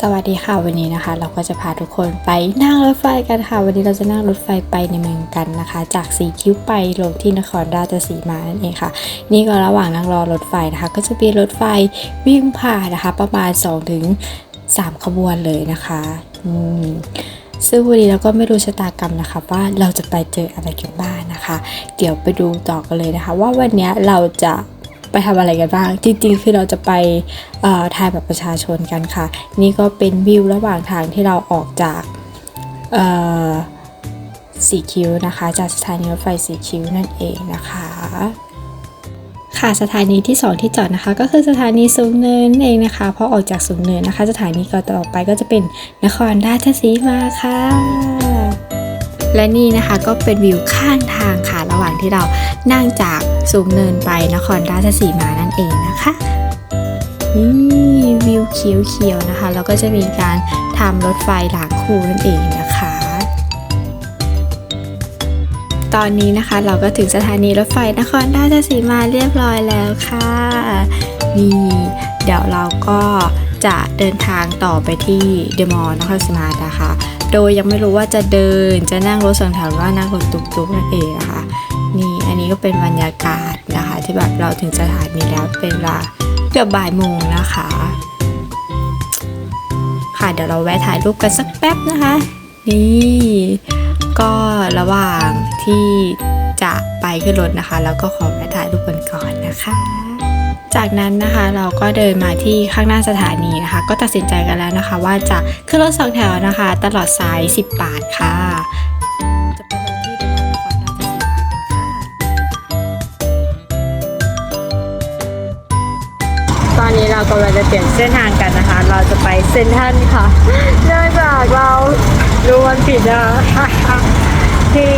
สวัสดีค่ะวันนี้นะคะ เราก็จะพาทุกคนไปนั่งรถไฟกันค่ะ วันนี้เราจะนั่งรถไฟไปในเมืองกันนะคะ จากสีคิ้วไปลงที่นครราชสีมานั่นเองค่ะ นี่ก็ระหว่างนั่งรอรถไฟนะคะ ก็จะมีรถไฟวิ่งผ่านนะคะ ประมาณ2ถึง3ขบวนเลยนะคะอืมซึ่งวันนี้เราก็ไม่รู้ชะตากรรมนะคะ ว่าเราจะไปเจออะไรกันบ้างนะคะ เดี๋ยวไปดูต่อกันเลยนะคะ ว่าวันนี้เราจะ ไปทำอะไรกันบ้าง จริง ๆ คือเราจะไปถ่ายแบบประชาชนกันค่ะ นี่ก็เป็นวิวระหว่างทางที่เราออกจากสีคิ้วนะคะ จากสถานีรถไฟสีคิ้วนั่นเองนะคะค่ะสถานีที่ 2 ที่จอดนะคะ ก็คือสถานีสูงเนินนั่นเองนะคะพอออกจากสูงเนินนะคะ สถานีก็ต่อไปก็จะเป็นนครราชสีมาค่ะ และนี่นะคะก็เป็นวิวข้างทางค่ะ ระหว่างที่เรานั่งจากสูงเนินไปนครราชสีมานั่นเองนะคะนี่วิวเขียวๆนะคะ แล้วก็จะมีการทำรถไฟหลากคู่นั่นเองนะคะ ตอนนี้นะคะเราก็ถึงสถานีรถไฟนครราชสีมาเรียบร้อยแล้วค่ะนี่เดี๋ยวเราก็จะเดินทางต่อไปที่เดมอลนครศรีมานะคะ โดยยังไม่รู้ว่าจะเดินจะนั่งรถสองแถวหรือว่านั่งรถตุ๊กๆนั่นเองนะคะนี่อันนี้ก็เป็นบรรยากาศนะคะ ที่แบบเราถึงสถานีแล้วเป็นเวลาเกือบบ่ายโมงนะคะ ค่ะเดี๋ยวเราแวะถ่ายรูปกันสักแป๊บนะคะ นี่ก็ระหว่างที่จะไปขึ้นรถนะคะ แล้วก็ขอแวะถ่ายรูปกันก่อนนะคะ จากนั้นนะคะเราก็เดินมาที่ข้างหน้าสถานีนะคะ ก็ตัดสินใจกันแล้วนะคะ ว่าจะขึ้นรถสองแถวนะคะ ตลอดสาย 10 บาทค่ะตอนนี้เรากำลังจะเปลี่ยนเส้นทางกันนะคะ เราจะไปเซนทันค่ะเนื่องจากเราดูวันผิดนะคะที่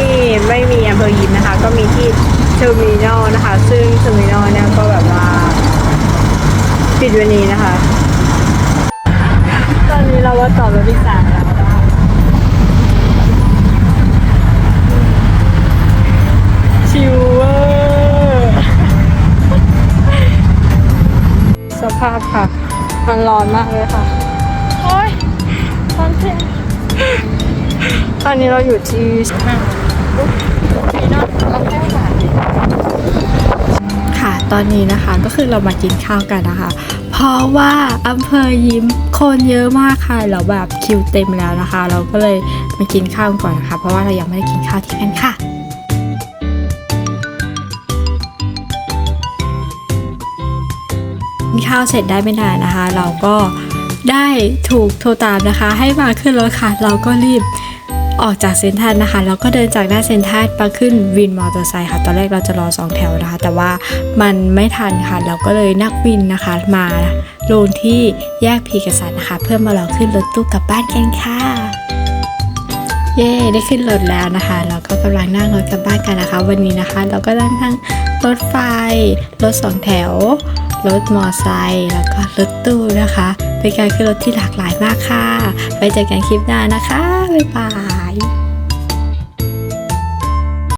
ไม่มีอำเภอยิมนะคะ ก็มีที่เทอร์มินอลนะคะ ซึ่งเทอร์มินอลเนี่ยก็แบบ ปิดวันนี้นะคะ ตอนนี้เราว่าต่อรถที่สามแล้วชิวเวอร์สภาพค่ะ มันร้อนมากเลยค่ะ โอ้ยร้อนจริงตอนนี้เราอยู่ที่ค่ะ ตอนนี้นะคะก็คือเรามากินข้าวกันนะคะ ราะว่าอำเภอยิ้มคนเยอะมากค่ะแล้วแบบคิวเต็มแล้วนะคะ เราก็เลยมากินข้าวก่อนนะคะ เพราะว่าเรายังไม่ได้กินข้าวที่นั่นค่ะกินข้าวเสร็จได้ไม่นานนะคะ เราก็ได้ถูกโทรตามนะคะ ให้มาขึ้นรถค่ะ เราก็รีบ ออกจากเซ็นทรัลนะคะแล้วก็เดินจากหน้าเซ็นทรัลมาขึ้นวินมอเตอร์ไซค์ค่ะ ตอนแรกเราจะรอสองแถวนะคะ แต่ว่ามันไม่ทันค่ะ เราก็เลยนักวินนะคะมาลงที่แยกพีกษัตริย์นะคะ เพื่อมารอขึ้นรถตู้กลับบ้านกันค่ะ เย้ได้ขึ้นรถแล้วนะคะเราก็กำลังนั่งรถกลับบ้านกันนะคะ วันนี้นะคะ เราก็นั่งทั้งรถไฟรถสองแถวรถมอไซค์แล้วก็รถตู้นะคะ เป็นการขึ้นรถที่หลากหลายมากค่ะไปเจอกันคลิปหน้านะคะ บ๊ายบาย